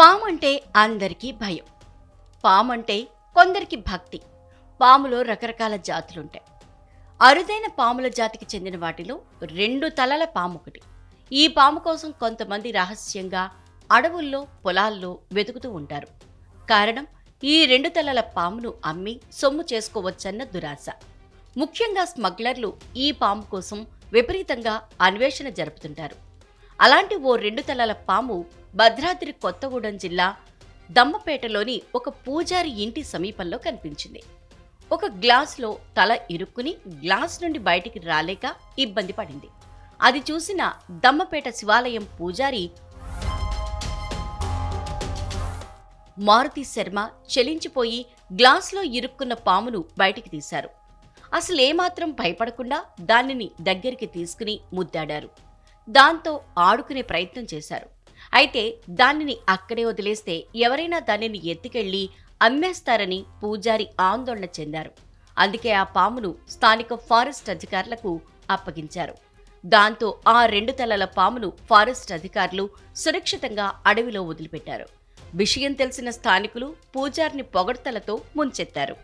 పాము అంటే అందరికీ భయం. పాము అంటే కొందరికి భక్తి. పాములో రకరకాల జాతులుంటాయి. అరుదైన పాముల జాతికి చెందిన వాటిలో రెండు తలల పాము ఒకటి ఈ పాము కోసం కొంతమంది రహస్యంగా అడవుల్లో పొలాల్లో వెతుకుతూ ఉంటారు. కారణం ఈ రెండు తలల పామును అమ్మి సొమ్ము చేసుకోవచ్చన్న దురాశ. ముఖ్యంగా స్మగ్లర్లు ఈ పాము కోసం విపరీతంగా అన్వేషణ జరుపుతుంటారు. అలాంటి ఓ రెండు తలల పాము భద్రాద్రి కొత్తగూడెం జిల్లా దమ్మపేటలోని ఒక పూజారి ఇంటి సమీపంలో కనిపించింది. ఒక గ్లాసులో తల ఇరుక్కుని గ్లాస్ నుండి బయటికి రాలేక ఇబ్బంది పడింది. అది చూసిన దమ్మపేట శివాలయం పూజారి మారుతి శర్మ చెలించిపోయి గ్లాసులో ఇరుక్కున్న పామును బయటికి తీశారు. అసలేమాత్రం భయపడకుండా దానిని దగ్గరికి తీసుకుని ముద్దాడారు. దాంతో ఆడుకునే ప్రయత్నం చేశారు. అయితే దానిని అక్కడే వదిలేస్తే ఎవరైనా దానిని ఎత్తుకెళ్ళి అమ్మేస్తారని పూజారి ఆందోళన చెందారు. అందుకే ఆ పామును స్థానిక ఫారెస్ట్ అధికారులకు అప్పగించారు. దాంతో ఆ రెండు తలల పామును ఫారెస్ట్ అధికారులు సురక్షితంగా అడవిలో వదిలిపెట్టారు. విషయం తెలిసిన స్థానికులు పూజారిని పొగడ్తలతో ముంచెత్తారు.